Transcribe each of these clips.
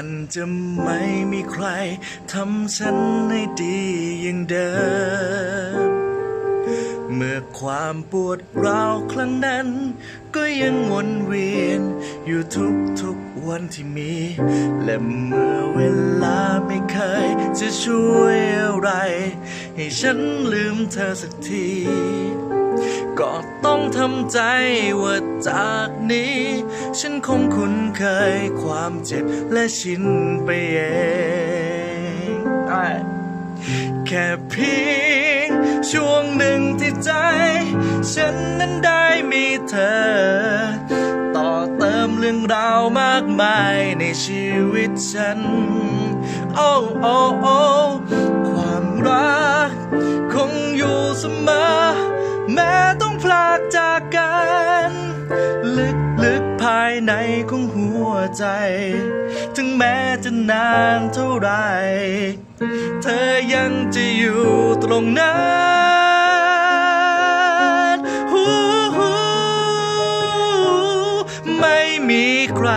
มันจะไม่มีใครทำฉันให้ดีอย่างเดิม เมื่อความปวดร้าวครั้งนั้น ก็ยังวนเวียน อยู่ทุกทุกๆวันที่มี และเมื่อเวลาไม่เคย จะช่วยอะไร ให้ฉันลืมเธอสักทีก็ต้องทำใจว่าจากนี้ ฉันคงคุ้นเคยความเจ็บและชินไปเองอ้ายแค่เพียงช่วงหนึ่งที่ใจ ฉันนั้นได้มีเธอ ต่อเติมเรื่องราวมากมายในชีวิตฉัน โอ้โอ้โอ้ความรักคงอยู่เสมอ ในของหัวใจ ถึงแม้จะนานเท่าไร เธอยังจะอยู่ตรงนั้นฮู้ฮู้ไม่มีใคร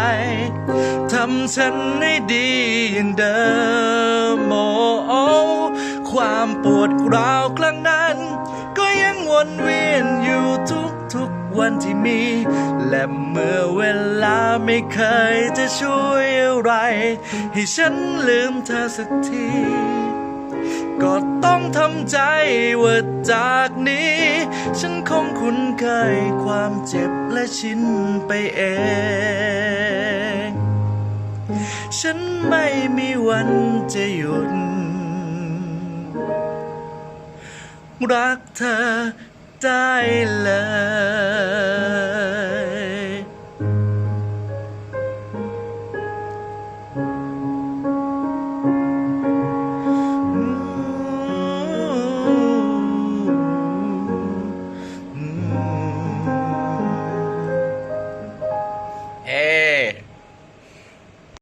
ทำฉันให้ดีอย่างเดิมโอ้โอความปวดร้าวครั้งนั้น ก็ยังวนเวียน ทุกๆวันที่มี และเมื่อเวลาไม่เคยจะช่วยอะไร ให้ฉันลืมเธอสักที ก็ต้องทำใจว่าจากนี้ ฉันคงคุ้นเคยความเจ็บและชินไปเองฉันไม่มีวันจะหยุดรักเธอ ได้เลย